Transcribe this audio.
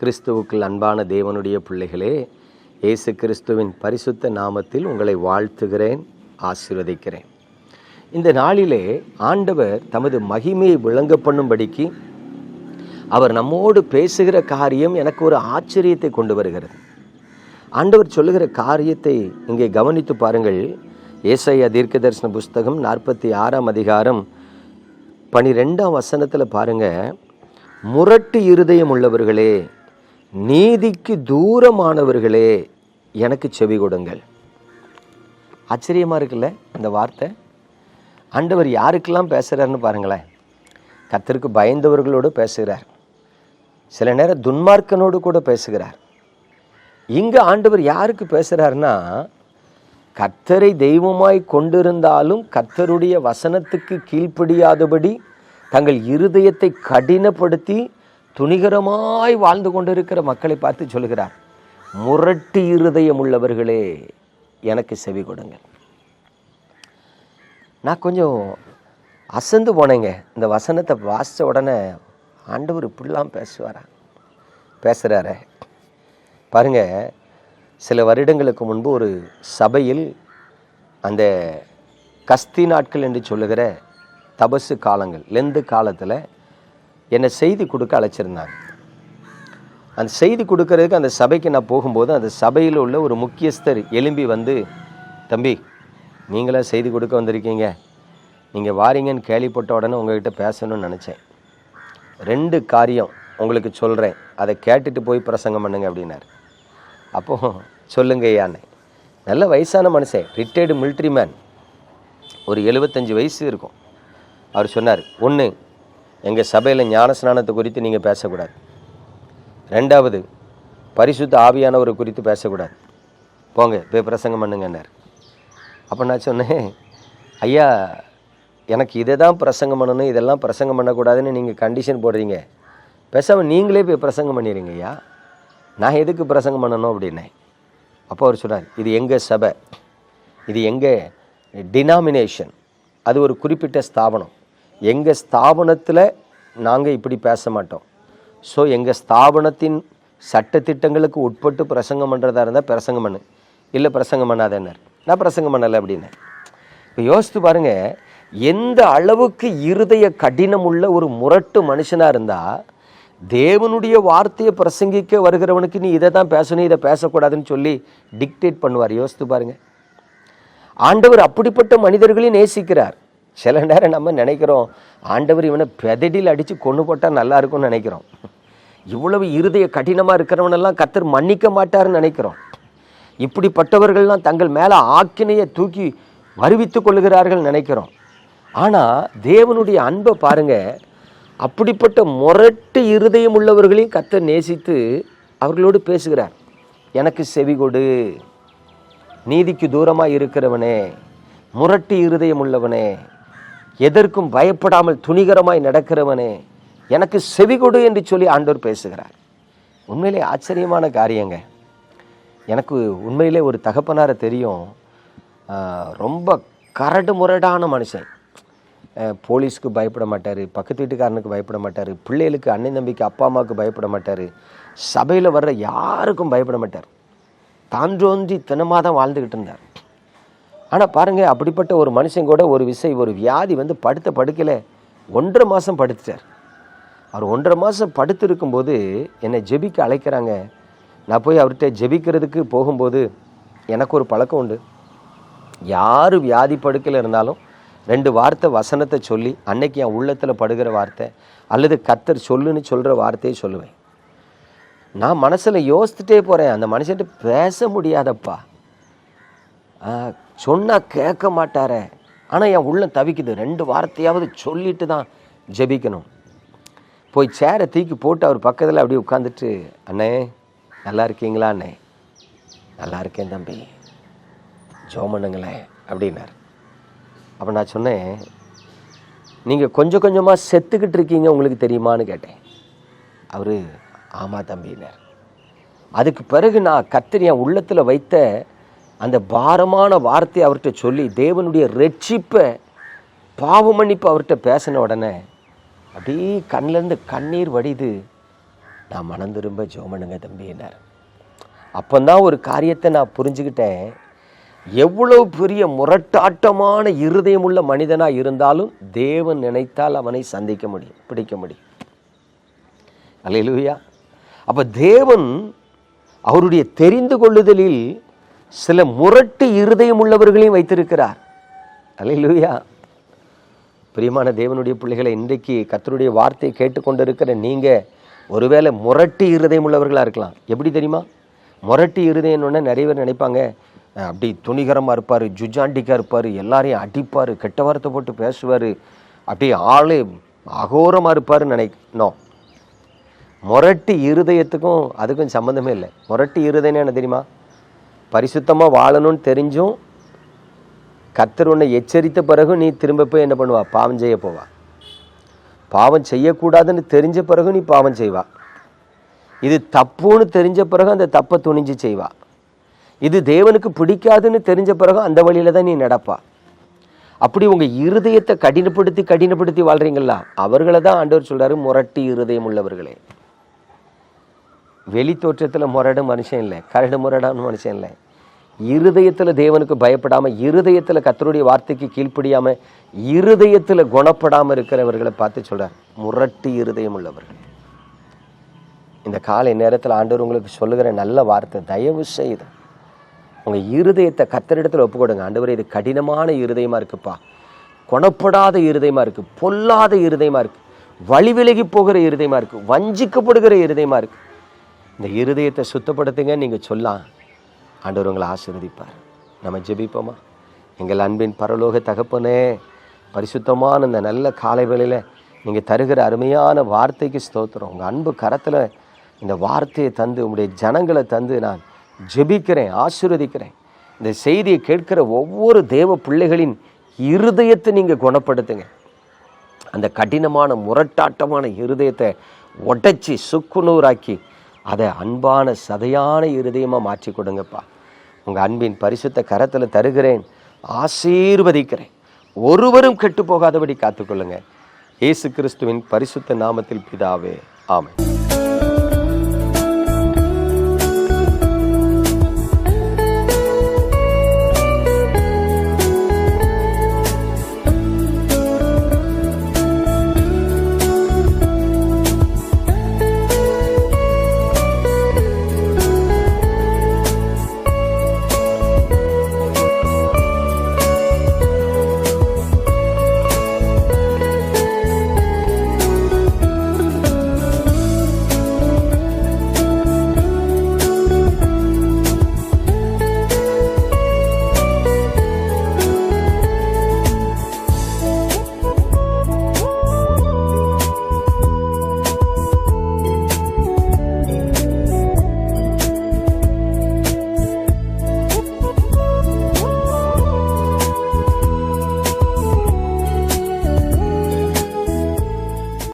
கிறிஸ்துவுக்குள் அன்பான தேவனுடைய பிள்ளைகளே இயேசு கிறிஸ்துவின் பரிசுத்த நாமத்தில் உங்களை வாழ்த்துகிறேன் ஆசீர்வதிக்கிறேன். இந்த நாளிலே ஆண்டவர் தமது மகிமையை விளங்க பண்ணும்படிக்கு அவர் நம்மோடு பேசுகிற காரியம் எனக்கு ஒரு ஆச்சரியத்தை கொண்டு வருகிறது. ஆண்டவர் சொல்லுகிற காரியத்தை இங்கே கவனித்து பாருங்கள். ஏசாயா தீர்க்க தரிசன புஸ்தகம் நாற்பத்தி ஆறாம் அதிகாரம் பனிரெண்டாம் வசனத்தில் பாருங்க முரட்டு இருதயம் உள்ளவர்களே நீதிக்கு தூரமானவர்களே எனக்கு செவி கொடுங்கள். ஆச்சரியமாக இருக்குல்ல இந்த வார்த்தை? ஆண்டவர் யாருக்கெல்லாம் பேசுகிறாருன்னு பாருங்களேன். கத்தருக்கு பயந்தவர்களோடு பேசுகிறார். சில நேரம் துன்மார்க்கனோடு கூட பேசுகிறார். இங்கே ஆண்டவர் யாருக்கு பேசுகிறாருன்னா கத்தரை தெய்வமாய் கொண்டிருந்தாலும் கத்தருடைய வசனத்துக்கு கீழ்ப்படியாதபடி தங்கள் இருதயத்தை கடினப்படுத்தி துணிகரமாய் வாழ்ந்து கொண்டிருக்கிற மக்களை பார்த்து சொல்கிறார் முரட்டு இருதயம் உள்ளவர்களே எனக்கு செவி கொடுங்கள் நான் கொஞ்சம் அசந்து போனேங்க. இந்த வசனத்தை வாசித்த உடனே ஆண்டவர் இப்படிலாம் பேசுவாரா? பேசுகிறாரே பாருங்க சில வருடங்களுக்கு முன்பு ஒரு சபையில் அந்த கஸ்தி நாட்கள் என்று சொல்லுகிற தபசு காலங்கள் லெந்து காலத்தில் என்னை செய்தி கொடுக்க அழைச்சிருந்தாங்க அந்த செய்தி கொடுக்கறதுக்கு அந்த சபைக்கு நான் போகும்போது அந்த சபையில் உள்ள ஒரு முக்கியஸ்தர் எலும்பி வந்து தம்பி நீங்களாக செய்தி கொடுக்க வந்திருக்கீங்க. நீங்கள் வாரீங்கன்னு கேள்விப்பட்ட உடனே உங்ககிட்ட பேசணும்னு நினச்சேன். ரெண்டு காரியம் உங்களுக்கு சொல்கிறேன் அதை கேட்டுட்டு போய் பிரசங்கம் பண்ணுங்க அப்படின்னாரு. அப்போ சொல்லுங்க ஐயான்னு நல்ல வயசான மனுஷன். ரிட்டையர்டு மிலிட்ரி மேன் ஒரு எழுபத்தஞ்சு வயசு இருக்கும். அவர் சொன்னார் ஒன்று எங்கள் சபையில் ஞானஸ்நானத்தை குறித்து நீங்கள் பேசக்கூடாது. ரெண்டாவது பரிசுத்த ஆவியானவரை குறித்து பேசக்கூடாது. போங்க போய் பிரசங்கம் பண்ணுங்கன்னார் அப்போ நான் சொன்னேன் ஐயா எனக்கு இதை தான் பிரசங்கம் பண்ணணும் இதெல்லாம் பிரசங்கம் பண்ணக்கூடாதுன்னு நீங்கள் கண்டிஷன் போடுறீங்க. பேசாமல் நீங்களே போய் பிரசங்கம் பண்ணிடுங்க ஐயா. நான் எதுக்கு பிரசங்கம் பண்ணணும்? அப்படின்னேன். அப்போ அவர் சொன்னார் இது எங்கள் சபை? இது எங்கள் டினாமினேஷன் அது ஒரு குறிப்பிட்ட ஸ்தாபனம். எங்கள் ஸ்தாபனத்தில் நாங்கள் இப்படி பேச மாட்டோம். ஸோ எங்கள் ஸ்தாபனத்தின் சட்டத்திட்டங்களுக்கு உட்பட்டு பிரசங்கம் பண்ணுறதா இருந்தால் பிரசங்கம் பண்ணு. இல்லை பிரசங்கம் பண்ணாதேன்னார். நான் பிரசங்கம் பண்ணலை அப்படின்னு. இப்போ யோசித்து பாருங்க எந்த அளவுக்கு இருதய கடினம் உள்ள ஒரு முரட்டு மனுஷனாக இருந்தால் தேவனுடைய வார்த்தையை பிரசங்கிக்க வருகிறவனுக்கு நீ இதை தான் பேசணும் இதை பேசக்கூடாதுன்னு சொல்லி டிக்டேட் பண்ணுவார். யோசித்து பாருங்கள் ஆண்டவர் அப்படிப்பட்ட மனிதர்களையும் நேசிக்கிறார். சில நேரம் நம்ம நினைக்கிறோம் ஆண்டவர் இவனை பெதடியில் அடித்து கொண்டு போட்டால் நல்லா இருக்கும்னு நினைக்கிறோம். இவ்வளவு இருதய கடினமாக இருக்கிறவனெல்லாம் கத்தர் மன்னிக்க மாட்டாருன்னு நினைக்கிறோம். இப்படிப்பட்டவர்கள்லாம் தங்கள் மேலே ஆக்கினையை தூக்கி வருவித்து கொள்ளுகிறார்கள் நினைக்கிறோம். ஆனால் தேவனுடைய அன்பை பாருங்க அப்படிப்பட்ட முரட்டு இருதயம் உள்ளவர்களையும் கத்தர் நேசித்து அவர்களோடு பேசுகிறார். எனக்கு செவி கொடு. நீதிக்கு தூரமாக இருக்கிறவனே முரட்டு இருதயம் உள்ளவனே எதற்கும் பயப்படாமல் துணிகரமாய் நடக்கிறவனே எனக்கு செவி கொடு என்று சொல்லி ஆண்டவர் பேசுகிறார். உண்மையிலே ஆச்சரியமான காரியங்க. எனக்கு உண்மையிலே ஒரு தகப்பனாரை தெரியும். ரொம்ப கரடு முரடான மனுஷன். போலீஸ்க்கு பயப்பட மாட்டார் பக்கத்து வீட்டுக்காரனுக்கு பயப்பட மாட்டார் பிள்ளைகளுக்கு அண்ணன் தம்பிக்கு அப்பா அம்மாவுக்கு பயப்பட மாட்டார் சபையில் வர்ற யாருக்கும் பயப்பட மாட்டார். தான்றோன்றி தினமாக தான் வாழ்ந்துக்கிட்டு இருந்தார். ஆனால் பாருங்கள் அப்படிப்பட்ட ஒரு மனுஷன் கூட ஒரு விசை ஒரு வியாதி வந்து படுத்த படுக்கையில் ஒன்றரை மாதம் படுத்துட்டார். அவர் ஒன்றரை மாதம் படுத்து இருக்கும்போது என்னை ஜெபிக்க அழைக்கிறாங்க. நான் போய் அவர்கிட்ட ஜெபிக்கிறதுக்கு போகும்போது எனக்கு ஒரு பழக்கம் உண்டு. யார் வியாதி படுக்கையில் இருந்தாலும் ரெண்டு வார்த்தை வசனத்தை சொல்லி அன்னைக்கு என் உள்ளத்தில் படுகிற வார்த்தை அல்லது கத்தர் சொல்லுன்னு சொல்கிற வார்த்தையை சொல்லுவேன். நான் மனசில் யோசித்துட்டே போகிறேன் அந்த மனுஷன்ட்டு பேச முடியாதப்பா. சொன்னால் கேட்க மாட்டாரே. ஆனால் என் உள்ள தவிக்குது. ரெண்டு வார்த்தையாவது சொல்லிட்டு தான் ஜெபிக்கணும். போய் சேரை தூக்கி போட்டு அவர் பக்கத்தில் அப்படியே உட்காந்துட்டு அண்ணே நல்லா இருக்கீங்களா அண்ணே? நல்லா இருக்கேன் தம்பி. ஜோம் அப்படின்னார். அப்போ நான் சொன்னேன் நீங்கள் கொஞ்சம் கொஞ்சமாக செத்துக்கிட்டு இருக்கீங்க உங்களுக்கு தெரியுமான்னு கேட்டேன். அவர் ஆமாம் தம்பினார் அதுக்கு பிறகு நான் கத்திரி என் உள்ளத்தில் வைத்த அந்த பாரமான வார்த்தையை அவர்கிட்ட சொல்லி தேவனுடைய ரட்சிப்பை பாவ மன்னிப்பு அவர்கிட்ட பேசின உடனே அப்படியே கண்ணிலேருந்து கண்ணீர் வடிது நான் மனம் திரும்ப ஜோமனுங்க தம்பின்னார் அப்போந்தான் ஒரு காரியத்தை நான் புரிஞ்சுக்கிட்டேன். எவ்வளவு பெரிய முரட்டாட்டமான இருதயமுள்ள மனிதனாக இருந்தாலும் தேவன் நினைத்தால் அவனை சந்திக்க முடியும் பிடிக்க முடியும். அலையிலுயா அப்போ தேவன் அவருடைய தெரிந்து கொள்ளுதலில் சில முரட்டு இருதயம் உள்ளவர்களையும் வைத்திருக்கிறார். அல்லேலூயா. பிரியமான தேவனுடைய பிள்ளைகளை இன்றைக்கு கத்தருடைய வார்த்தையை கேட்டுக்கொண்டிருக்கிற நீங்கள் ஒருவேளை முரட்டு இருதயம் உள்ளவர்களாக இருக்கலாம். எப்படி தெரியுமா? முரட்டு இருதயம்னு நிறைய பேர் நினைப்பாங்க அப்படி துணிகரமாக இருப்பார் ஜுஜாண்டிக்காக இருப்பார் எல்லாரையும் அடிப்பார் கெட்ட வார்த்தை போட்டு பேசுவார் அப்படி ஆளு அகோரமாக இருப்பாருன்னு நினைக்கணும். முரட்டு இருதயத்துக்கும் அதுக்கும் சம்மந்தமே இல்லை. முரட்டு இருதயம்னு என்ன தெரியுமா? பரிசுத்தமாக வாழணும்னு தெரிஞ்சும் கத்தர் உன்னை எச்சரித்த பிறகு நீ திரும்ப போய் என்ன பண்ணுவா? பாவம் செய்ய போவா. பாவம் செய்யக்கூடாதுன்னு தெரிஞ்ச பிறகு நீ பாவம் செய்வா. இது தப்புன்னு தெரிஞ்ச பிறகு அந்த தப்பை துணிஞ்சு செய்வா. இது தேவனுக்கு பிடிக்காதுன்னு தெரிஞ்ச பிறகு அந்த வழியில் தான் நீ நடப்பா. அப்படி உங்கள் இருதயத்தை கடினப்படுத்தி கடினப்படுத்தி வாழ்கிறீங்களா அவர்களை தான் ஆண்டவர் சொல்கிறாரு முரட்டு இருதயம் உள்ளவர்களே. வெளி தோற்றத்தில் முரடு மனுஷன் இல்லை கரடு முரடான மனுஷன் இல்லை. இருதயத்தில் தேவனுக்கு பயப்படாமல் இருதயத்தில் கத்தருடைய வார்த்தைக்கு கீழ்ப்படியாமல் இருதயத்தில் குணப்படாமல் இருக்கிறவர்களை பார்த்து சொல்கிறார் முரட்டு இருதயம் உள்ளவர்கள். இந்த காலை நேரத்தில் ஆண்டவர் உங்களுக்கு சொல்லுகிற நல்ல வார்த்தை தயவு செய்து உங்கள் இருதயத்தை கத்தரிடத்தில் ஒப்பு கொடுங்க ஆண்டவர் இது கடினமான இருதயமாக இருக்குப்பா. குணப்படாத இருதயமாக இருக்கு. பொல்லாத இருதயமாக இருக்குது வழி விலகி போகிற இருதயமாக இருக்கு. வஞ்சிக்கப்படுகிற இருதயமாக இருக்கு. இந்த இருதயத்தை சுத்தப்படுத்துங்க நீங்கள் சொல்லலாம். ஆண்டவர் உங்களை ஆசீர்வதிப்பார். நம்ம ஜெபிப்போமா? எங்கள் அன்பின் பரலோக தகப்பனே பரிசுத்தமான இந்த நல்ல காலை வேளையில் நீங்கள் தருகிற அருமையான வார்த்தைக்கு ஸ்தோத்திரம். உங்கள் அன்பு கரத்தில் இந்த வார்த்தையை தந்து உங்களுடைய ஜனங்களை தந்து நான் ஜெபிக்கிறேன் ஆசீர்வதிக்கிறேன். இந்த செய்தியை கேட்கிற ஒவ்வொரு தேவ பிள்ளைகளின் இருதயத்தை நீங்கள் குணப்படுத்துங்க. அந்த கடினமான முரட்டாட்டமான இருதயத்தை உடைச்சி சுக்குநூறாக்கி அதை அன்பான சதையான இருதயமாக மாற்றி கொடுங்கப்பா. உங்கள் அன்பின் பரிசுத்த கரத்தில் தருகிறேன். ஆசீர்வதிக்கிறேன். ஒருவரும் கெட்டு போகாதபடி காத்துக்கொள்ளுங்க. இயேசு கிறிஸ்துவின் பரிசுத்த நாமத்தில் பிதாவே ஆமை